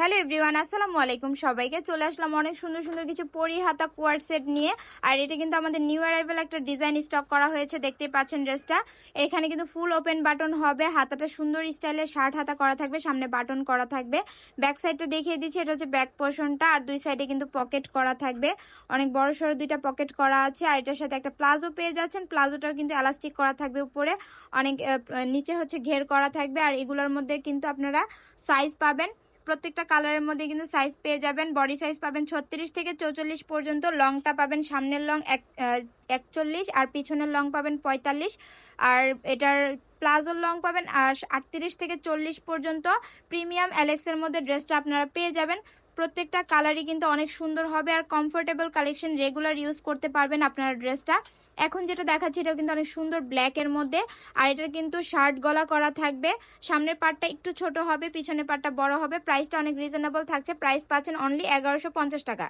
Hello everyone, আসসালামু আলাইকুম সবাইকে। চলে আসলাম অনেক সুন্দর সুন্দর কিছু পরি হাতা কোয়ার সেট নিয়ে। আর এটা কিন্তু আমাদের নিউ অ্যারাইভেল একটা ডিজাইন স্টক করা হয়েছে দেখতে পাচ্ছেন ড্রেসটা এখানে কিন্তু ফুল ওপেন বাটন হবে, হাতাটা সুন্দর স্টাইলের শার্ট হাতা করা থাকবে, সামনে বাটন করা থাকবে। ব্যাক সাইডটা দেখিয়ে দিচ্ছি, এটা হচ্ছে ব্যাক পোর্শনটা আর দুই সাইডে কিন্তু পকেট করা থাকবে। অনেক বড় সড়ো দুইটা পকেট করা আছে, আর এটার সাথে একটা প্লাজো পেয়ে যাচ্ছেন। প্লাজোটাও কিন্তু এলাস্টিক করা থাকবে উপরে। অনেক নিচে হচ্ছে ঘের করা থাকবে, আর এগুলোর মধ্যে কিন্তু আপনারা সাইজ পাবেন। প্রত্যেকটা কালারের মধ্যে কিন্তু সাইজ পেয়ে যাবেন। বডি সাইজ পাবেন ছত্রিশ থেকে চৌচল্লিশ পর্যন্ত। লংটা পাবেন সামনের লং এক একচল্লিশ আর পিছনের লং পাবেন পঁয়তাল্লিশ। আর এটার প্লাজোর লং পাবেন আর আটত্রিশ থেকে চল্লিশ পর্যন্ত। প্রিমিয়াম অ্যালেক্সের মধ্যে ড্রেসটা আপনারা পেয়ে যাবেন। প্রত্যেকটা কালারই কিন্তু অনেক সুন্দর হবে আর কমফোর্টেবল কালেকশন রেগুলার ইউজ করতে পারবেন আপনার ড্রেসটা। এখন যেটা দেখাচ্ছি এটা কিন্তু অনেক সুন্দর ব্ল্যাকের মধ্যে। আর এটার কিন্তু শার্ট গলা করা থাকবে। সামনের পার্টটা একটু ছোট হবে, পিছনের পার্টটা বড় হবে। প্রাইসটা অনেক রিজনেবল থাকছে। প্রাইস পাচ্ছেন অনলি এগারোশো টাকা।